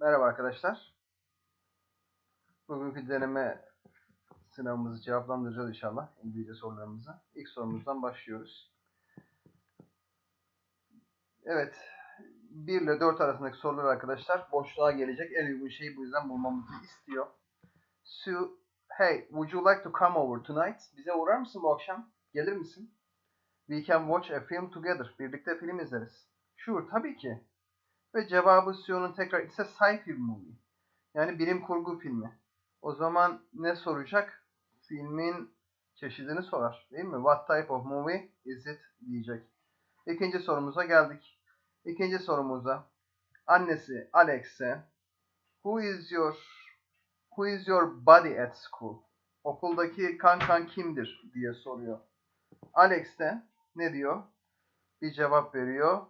Merhaba arkadaşlar. Bugünkü deneme sınavımızı cevaplandıracağız inşallah. İngilizce sorularımızı. İlk sorumuzdan başlıyoruz. Evet. 1 ile 4 arasındaki sorular arkadaşlar boşluğa gelecek. En uygun şeyi bu yüzden bulmamızı istiyor. Sue, hey, would you like to come over tonight? Bize uğrar mısın bu akşam? Gelir misin? We can watch a film together. Birlikte film izleriz. Sure, tabii ki. Ve cevabı Sue'nun tekrar ise sci-fi movie. Yani bilim kurgu filmi. O zaman ne soracak? Filmin çeşidini sorar. Değil mi? What type of movie is it diyecek. İkinci sorumuza geldik. İkinci sorumuza annesi Alex'e Who is your Who is your buddy at school? Okuldaki kankan kimdir diye soruyor. Alex de ne diyor? Bir cevap veriyor.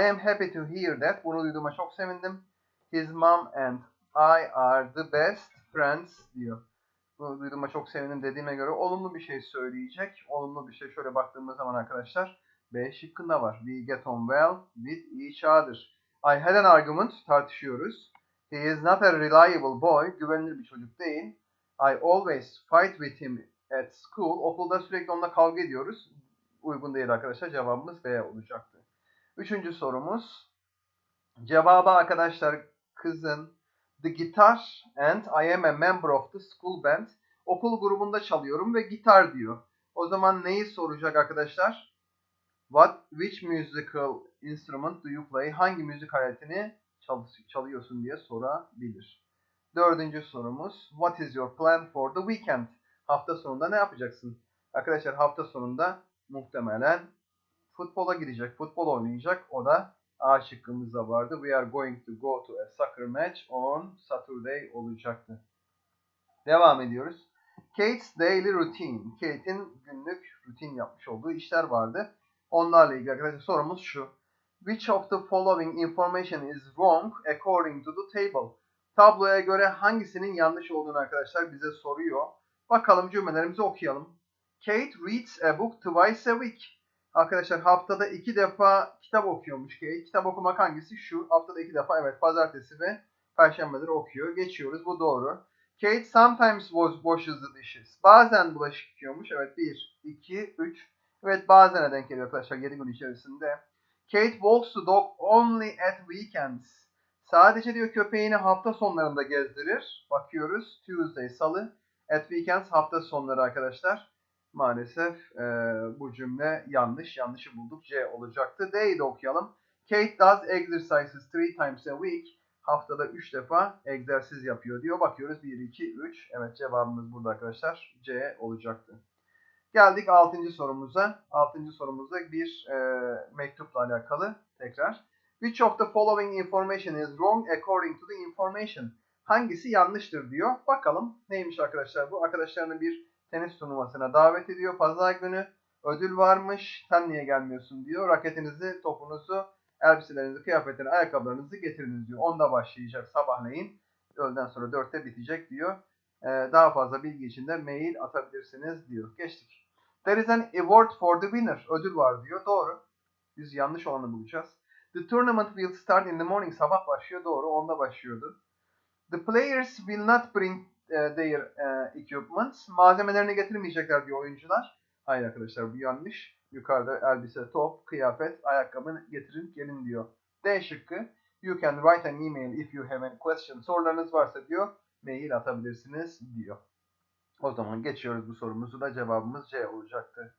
I am happy to hear that. Bunu duyduğuma çok sevindim. His mom and I are the best friends diyor. Bunu duyduğuma çok sevindim dediğime göre olumlu bir şey söyleyecek. Olumlu bir şey şöyle baktığımız zaman arkadaşlar B şıkkında var. We get on well with each other. I had an argument. Tartışıyoruz. He is not a reliable boy. Güvenilir bir çocuk değil. I always fight with him at school. Okulda sürekli onunla kavga ediyoruz. Uygun değil arkadaşlar. Cevabımız B olacaktı. Üçüncü sorumuz. Cevabı arkadaşlar kızın The guitar and I am a member of the school band. Okul grubunda çalıyorum ve gitar diyor. O zaman neyi soracak arkadaşlar? What, which musical instrument do you play? Hangi müzik aletini çal çalıyorsun diye sorabilir. Dördüncü sorumuz. What is your plan for the weekend? Hafta sonunda ne yapacaksın? Arkadaşlar hafta sonunda muhtemelen futbola gidecek, futbol oynayacak. O da A şıkkımızda vardı. We are going to go to a soccer match on Saturday olacaktı. Devam ediyoruz. Kate's daily routine. Kate'in günlük rutin yapmış olduğu işler vardı. Onlarla ilgili arkadaşlar sorumuz şu. Which of the following information is wrong according to the table? Tabloya göre hangisinin yanlış olduğunu arkadaşlar bize soruyor. Bakalım cümlelerimizi okuyalım. Kate reads a book twice a week. Arkadaşlar haftada iki defa kitap okuyormuş Kate. Kitap okumak hangisi? Şu. Haftada iki defa evet pazartesi ve perşembeleri okuyor. Geçiyoruz. Bu doğru. Kate sometimes washes the dishes. Bazen bulaşık yıkıyormuş. Evet 1, 2, 3. Evet bazen denk geliyor arkadaşlar 7 gün içerisinde. Kate walks the dog only at weekends. Sadece diyor köpeğini hafta sonlarında gezdirir. Bakıyoruz. Tuesday, salı. At weekends hafta sonları arkadaşlar. Maalesef e, bu cümle yanlış. Yanlışı bulduk. C olacaktı. D'yi de okuyalım. Kate does exercises three times a week. Haftada 3 defa egzersiz yapıyor diyor. Bakıyoruz 1, 2, 3. Evet cevabımız burada arkadaşlar. C olacaktı. Geldik 6. sorumuza. 6. sorumuzda bir e, mektupla alakalı tekrar. Which of the following information is wrong according to the information? Hangisi yanlıştır diyor. Bakalım neymiş arkadaşlar bu? Arkadaşlarını bir tenis turnuvasına davet ediyor. Pazar günü ödül varmış. Sen niye gelmiyorsun diyor. Raketinizi, topunuzu, elbiselerinizi, kıyafetleri, ayakkabılarınızı getiriniz diyor. Onda başlayacak sabahleyin. Öğleden sonra 4'te bitecek diyor. Ee, daha fazla bilgi için de mail atabilirsiniz diyor. Geçtik. There is an award for the winner. Ödül var diyor. Doğru. Biz yanlış olanı bulacağız. The tournament will start in the morning. Sabah başlıyor. Doğru. Onda başlıyordu. The players will not bring uh, their uh, equipment. Malzemelerini getirmeyecekler diyor oyuncular. Hayır arkadaşlar bu yanlış. Yukarıda elbise, top, kıyafet, ayakkabı getirin gelin diyor. D şıkkı. You can write an email if you have any questions. Sorularınız varsa diyor mail atabilirsiniz diyor. O zaman geçiyoruz bu sorumuzu da cevabımız C olacaktı.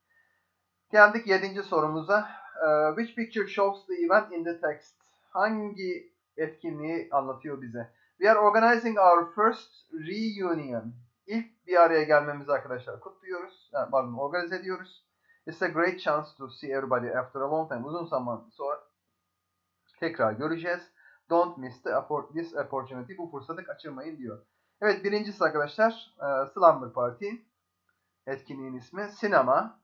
Geldik 7. sorumuza. Uh, which picture shows the event in the text? Hangi etkinliği anlatıyor bize? We are organizing our first reunion. İlk bir araya gelmemizi arkadaşlar kutluyoruz. Yani pardon organize ediyoruz. It's a great chance to see everybody after a long time. Uzun zaman sonra tekrar göreceğiz. Don't miss the, this opportunity. Bu fırsatı kaçırmayın diyor. Evet birincisi arkadaşlar Slumber Party. Etkinliğin ismi. Sinema.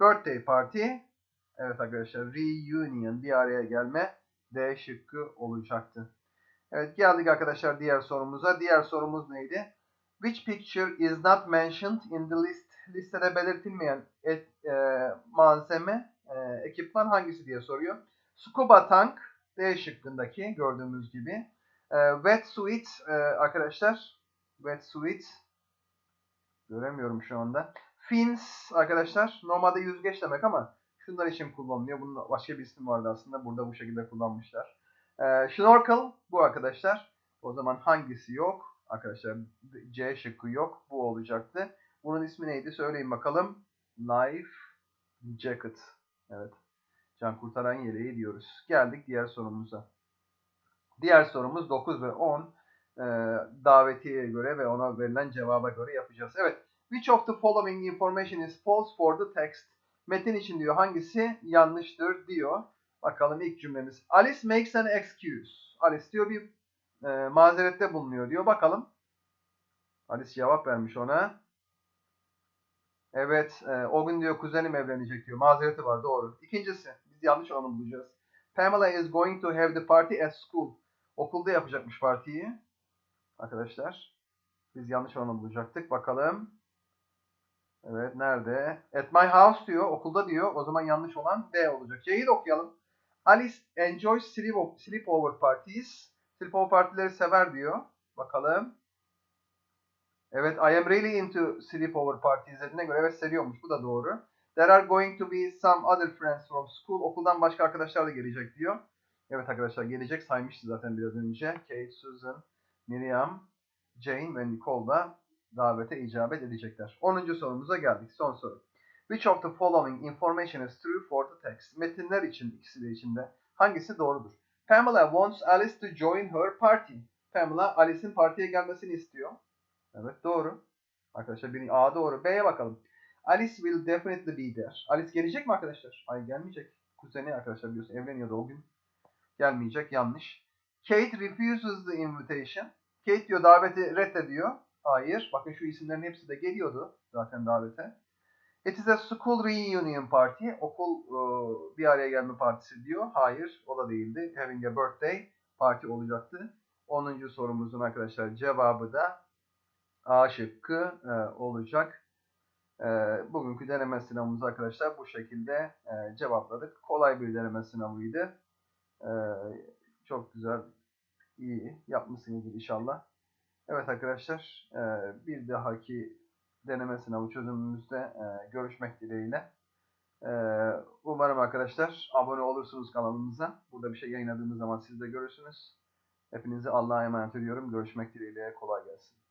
Birthday Party. Evet arkadaşlar Reunion. Bir araya gelme. D şıkkı olacaktı. Evet geldik arkadaşlar diğer sorumuza. Diğer sorumuz neydi? Which picture is not mentioned in the list? Listede belirtilmeyen et, e, malzeme, e, ekipman hangisi diye soruyor. Scuba tank D şıkkındaki gördüğümüz gibi. Ee, wetsuit e, arkadaşlar. Wetsuit. Göremiyorum şu anda. Fins arkadaşlar. Normalde yüzgeç demek ama şunlar için kullanılıyor. Bunun başka bir ismi vardı aslında. Burada bu şekilde kullanmışlar. Ee, snorkel bu arkadaşlar. O zaman hangisi yok? Arkadaşlar C şıkkı yok. Bu olacaktı. Bunun ismi neydi? Söyleyin bakalım. Life Jacket. Evet. Can kurtaran yeleği diyoruz. Geldik diğer sorumuza. Diğer sorumuz 9 ve 10 e, davetiye göre ve ona verilen cevaba göre yapacağız. Evet. Which of the following information is false for the text? Metin için diyor hangisi yanlıştır diyor. Bakalım ilk cümlemiz. Alice makes an excuse. Alice diyor bir e, mazerette bulunuyor diyor. Bakalım. Alice cevap vermiş ona. Evet, e, o gün diyor kuzenim evlenecek diyor. Mazereti var doğru. İkincisi, biz yanlış olanı bulacağız. Pamela is going to have the party at school. Okulda yapacakmış partiyi. Arkadaşlar. Biz yanlış olanı bulacaktık. Bakalım. Evet, nerede? At my house diyor. Okulda diyor. O zaman yanlış olan B olacak. C'yi de okuyalım. Alice enjoys sleep- sleepover parties. Sleepover partileri sever diyor. Bakalım. Evet, I am really into sleepover parties dediğine göre evet seviyormuş. Bu da doğru. There are going to be some other friends from school. Okuldan başka arkadaşlar da gelecek diyor. Evet arkadaşlar gelecek saymıştı zaten biraz önce. Kate, Susan, Miriam, Jane ve Nicole da davete icabet edecekler. 10. sorumuza geldik. Son soru. Which of the following information is true for the text? Metinler için ikisi de içinde. Hangisi doğrudur? Pamela wants Alice to join her party. Pamela Alice'in partiye gelmesini istiyor. Evet doğru. Arkadaşlar birinci A doğru. B'ye bakalım. Alice will definitely be there. Alice gelecek mi arkadaşlar? Hayır gelmeyecek. Kuzeni arkadaşlar biliyorsun evleniyordu o gün. Gelmeyecek yanlış. Kate refuses the invitation. Kate diyor daveti reddediyor. Hayır. Bakın şu isimlerin hepsi de geliyordu zaten davete. It is a school reunion party. Okul e, bir araya gelme partisi diyor. Hayır o da değildi. Having a birthday party olacaktı. 10. sorumuzun arkadaşlar cevabı da A şıkkı e, olacak. E, bugünkü deneme sınavımızı arkadaşlar bu şekilde e, cevapladık. Kolay bir deneme sınavıydı. E, çok güzel, iyi yapmışsınızdır inşallah. Evet arkadaşlar e, bir dahaki deneme sınavı çözümümüzde e, görüşmek dileğiyle. E, umarım arkadaşlar abone olursunuz kanalımıza. Burada bir şey yayınladığımız zaman siz de görürsünüz. Hepinizi Allah'a emanet ediyorum. Görüşmek dileğiyle. Kolay gelsin.